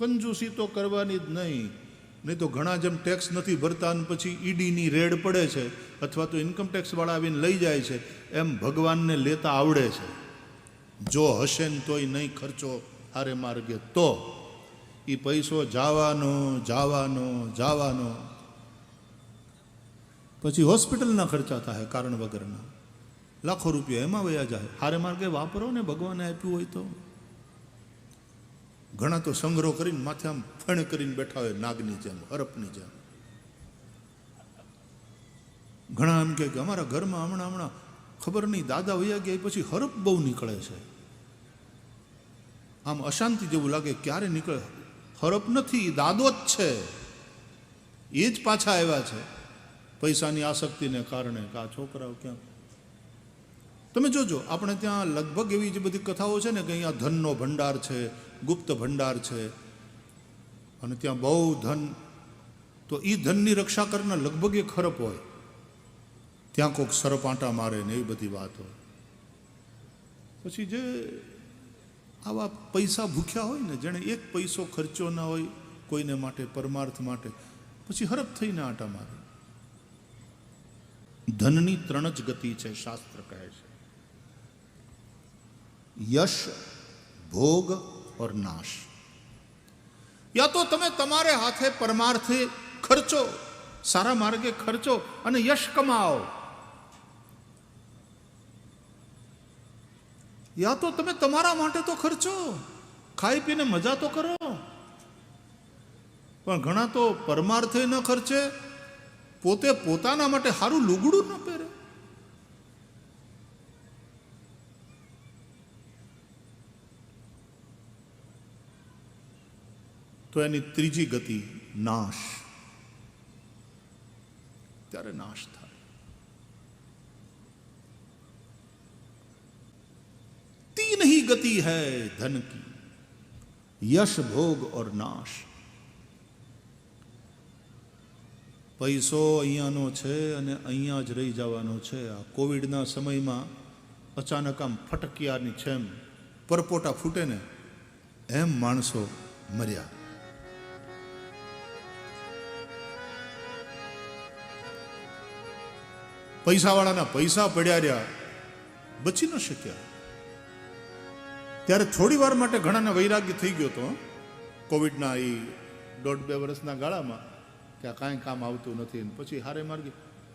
કંજૂસી તો કરવાની જ નહીં. નહીં તો ઘણા જેમ ટેક્સ નથી ભરતા અને પછી ઈડીની રેડ પડે છે અથવા તો ઇન્કમટેક્સવાળા આવીને લઈ જાય છે, એમ ભગવાનને લેતા આવડે છે. જો હશે ને તોય નહીં ખર્ચો હારે માર્ગે, તો એ પૈસો જાવાનો જાવાનો જાવાનો. પછી હોસ્પિટલના ખર્ચા થાય કારણ વગરના. લાખો રૂપિયા એમાં વયા જાય. હારે માર્ગે વાપરો ને ભગવાને આપ્યું હોય તો. ઘણા તો સંગ્રહ કરીને માથે આમ ફણ કરીને બેઠા હોય, નાગની જેમ, હરપની જેમ. ઘણા એમ કે અમારા ઘરમાં હમણાં હમણાં ખબર નહીં, દાદા વૈયા ગયા પછી હરપ બહુ નીકળે છે. આમ અશાંતિ જેવું લાગે ક્યારે નીકળે? હરપ નથી દાદો જ છે. એ જ પાછા આવ્યા છે. પૈસાની આસક્તિને કારણે કે આ છોકરાઓ ક્યાં તમે જોજો, આપણે ત્યાં લગભગ એવી જે બધી કથાઓ છે ને કે અહીંયા ધનનો ભંડાર છે, ગુપ્ત ભંડાર છે, અને ત્યાં બહુ ધન. તો એ ધનની રક્ષા કરનાર લગભગ એ ખરપ હોય. ત્યાં કોઈક સરપાંટા મારે ને એવી બધી વાત હોય. પછી જે આવા પૈસા ભૂખ્યા હોય ને, જેણે એક પૈસો ખર્ચ્યો ના હોય કોઈને માટે, પરમાર્થ માટે, પછી હરપ થઈને આટા મારે. ધનની ત્રણ જ ગતિ છે, શાસ્ત્ર કહે છે. યશ, ભોગ ઓર નાશ. યા તો તમે તમારે હાથે પરમાર્થે ખર્ચો, સારા માર્ગે ખર્ચો અને યશ કમાઓ. યા તો તમે તમારા માટે તો ખર્ચો, ખાઈ પીને મજા તો કરો. પણ ઘણા તો પરમાર્થે ન ખર્ચે, પોતે પોતાના માટે સારું લુગડું ન પહેરે. તો એની ત્રીજી ગતિ નાશ. ત્યારે નાશ થાય. તીન હી ગતિ હૈ ધન કી. યશ, ભોગ ઓર નાશ. પૈસો અહીંયાનો છે અને અહીંયા જ રહી જવાનો છે. આ કોવિડના સમયમાં અચાનક આમ ફટકિયાની છેમ પરપોટા ફૂટે ને એમ માણસો મર્યા. પૈસાવાળાના પૈસા પડ્યા રહ્યા, બચી ન શક્યા. ત્યારે થોડી વાર માટે ઘણાને વૈરાગ્ય થઈ ગયો હતો કોવિડના એ દોઢ બે વર્ષના ગાળામાં કે આ કાંઈ કામ આવતું નથી પછી હારે માર્ગે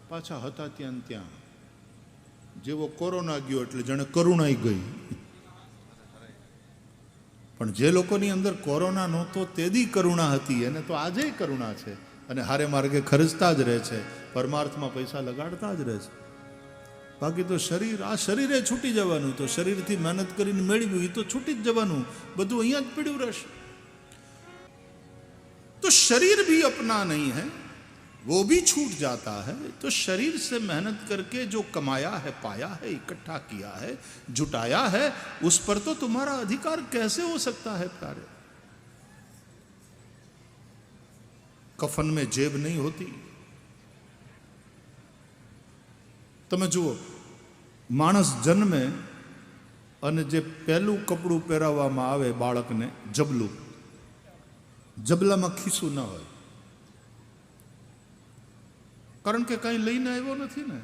પાછા હતા ત્યાં ત્યાં. જેવો કોરોના ગયો એટલે જાણે કરુણાઈ ગઈ. પણ જે લોકોની અંદર કોરોના નહોતો તેદી કરુણા હતી, એને તો આજે કરુણા છે. અને હારે માર્ગે ખર્ચતા જ રહે છે પરમાર્થમાં પૈસા લગાડતા જ રહે છે બાકી તો શરીર આ શરીરે છૂટી જવાનું તો શરીરથી મહેનત કરીને મેળવ્યું એ તો છૂટી જ જવાનું બધું અહીંયા જ પડ્યું રહેશે तो शरीर भी अपना नहीं है वो भी छूट जाता है तो शरीर से मेहनत करके जो कमाया है पाया है इकट्ठा किया है जुटाया है उस पर तो तुम्हारा अधिकार कैसे हो सकता है प्यारे કફન મેં જેબ નહીં હોતી. તમે જુઓ, માણસ જન્મે અને જે પહેલું કપડું પહેરાવવામાં આવે બાળકને જબલું. જબલામાં ખીસું ન હોય. કારણ કે કાંઈ લઈને આવ્યો નથી ને.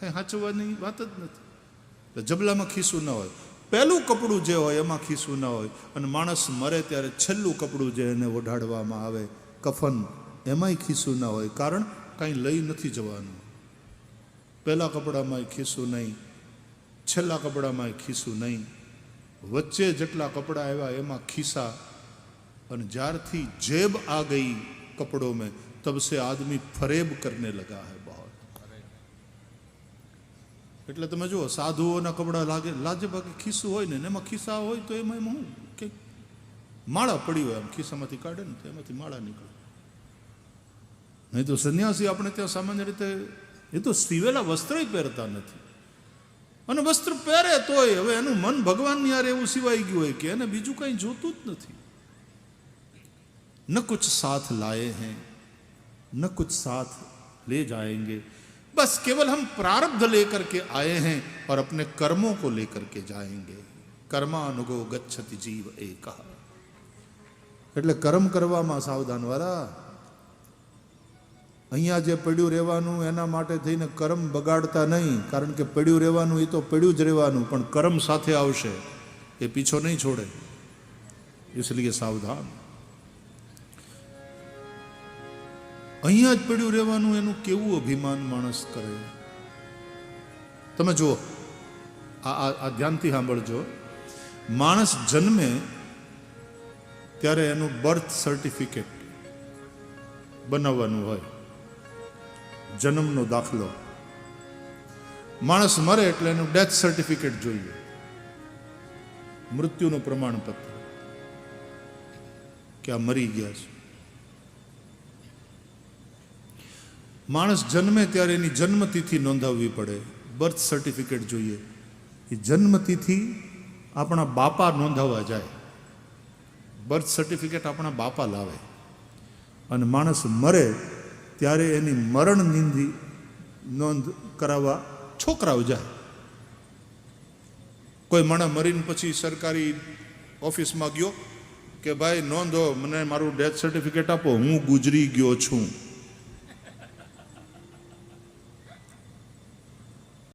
કાંઈ સાચવવાની વાત જ નથી. જબલામાં ખીસું ના હોય. પહેલું કપડું જે હોય એમાં ખીસું ના હોય. અને માણસ મરે ત્યારે છેલ્લું કપડું જે એને ઓઢાડવામાં આવે કફન એમાંય ખીસું ના હોય, કારણ કાંઈ લઈ નથી જવાનું. પહેલાં કપડામાંય ખીસું નહીં, છેલ્લા કપડામાંય ખીસું નહીં. વચ્ચે જેટલા કપડાં આવ્યા એમાં ખિસ્સા અને જ્યારથી જેબ આ ગઈ કપડો મેં તબ આદમી ફરેબ કરને લગા હે બહોત. એટલે તમે જુઓ, સાધુઓના કપડાં લાગે લાજે બાકી ખિસ્સું હોય ને એમાં ખિસ્સા હોય તો એમાં એમાં હું કંઈક માળા પડી હોય આમ ખિસ્સામાંથી કાઢે ને તો એમાંથી માળા નીકળે નહીં તો સંન્યાસી આપણે ત્યાં સામાન્ય રીતે એ તો સીવેલા વસ્ત્ર પહેરતા નથી અને વસ્ત્ર પહેરે તોય હવે એનું મન ભગવાનની યાર એવું સિવાઈ ગયું હોય કે એને બીજું કંઈ જોતું જ નથી न कुछ साथ लाए हैं न कुछ साथ ले जाएंगे बस केवल हम प्रारब्ध लेकर के आए हैं और अपने कर्मों को लेकर के जाएंगे कर्मानुगो गच्छति जीव एक એટલે કર્મ કરવામાં સાવધાન વાળા અહીંયા જે પડ્યું રહેવાનું, એના માટે થઈને કર્મ બગાડતા નહીં, કારણ કે પડ્યું રહેવાનું એ તો પડ્યું જ રહેવાનું, પણ કર્મ સાથે આવશે, એ પીછો નહીં છોડે. એટલે સાવધાન. અહીંયા જ પડ્યું રહેવાનું, એનું કેવું અભિમાન માણસ કરે? તમે જુઓ આ આ ધ્યાનથી સાંભળજો. માણસ જન્મે ત્યારે એનું બર્થ સર્ટિફિકેટ બનાવવાનું હોય. જન્મનો દાખલો. માણસ મરે એટલે એનું ડેથ સર્ટિફિકેટ જોઈએ. મૃત્યુનું પ્રમાણપત્ર. કે આ મરી ગયા છે. માણસ જન્મે ત્યારે એની જન્મતિથિ નોંધાવવી પડે. બર્થ સર્ટિફિકેટ જોઈએ. એ જન્મતિથિ આપણા બાપા નોંધાવવા જાય. બર્થ સર્ટિફિકેટ આપણા બાપા લાવે. અને માણસ મરે ત્યારે એની મરણ નિંદી નોંધ કરાવવા છોકરાઓ જાય. કોઈ માણસ મરીને પછી સરકારી ઓફિસમાં ગયો કે ભાઈ નોંધો, મને મારું ડેથ સર્ટિફિકેટ આપો, હું ગુજરી ગયો છું.